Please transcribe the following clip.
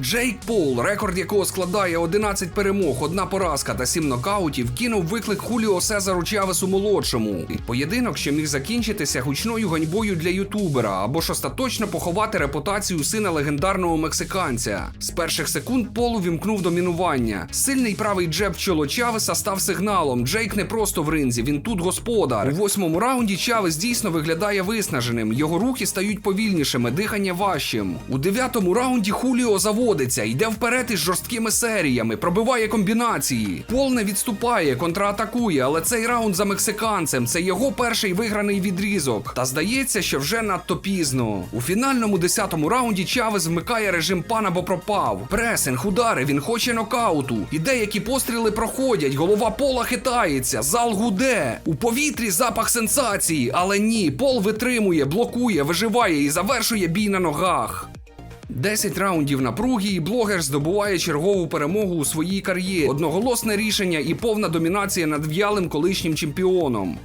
Джейк Пол, рекорд якого складає 11 перемог, одна поразка та 7 нокаутів, кинув виклик Хуліо Сезару Чавесу молодшому. Поєдинок, що міг закінчитися гучною ганьбою для ютубера або ж остаточно поховати репутацію сина легендарного мексиканця. З перших секунд Пол увімкнув домінування. Сильний правий джеб чоло Чавеса став сигналом. Джейк не просто в ринзі, він тут господар. У восьмому раунді Чавес дійсно виглядає виснаженим. Його рухи стають повільнішими, дихання важчим. У дев'ятому раунді Хуліо заводиться, йде вперед із жорсткими серіями, пробиває комбінації. Пол не відступає, контратакує, але цей раунд за мексиканцем це його перший виграний відрізок. Та здається, що вже надто пізно. У фінальному десятому раунді Чавес вмикає режим пана, бо пропав. Пресинг, удари, він хоче нокауту. І деякі постріли проходять, голова пола хитається, зал гуде. У повітрі запах сенсації, але ні, пол витримує, блокує, виживає і завершує бій на ногах. 10 раундів напруги, і блогер здобуває чергову перемогу у своїй кар'єрі. Одноголосне рішення і повна домінація над в'ялим колишнім чемпіоном.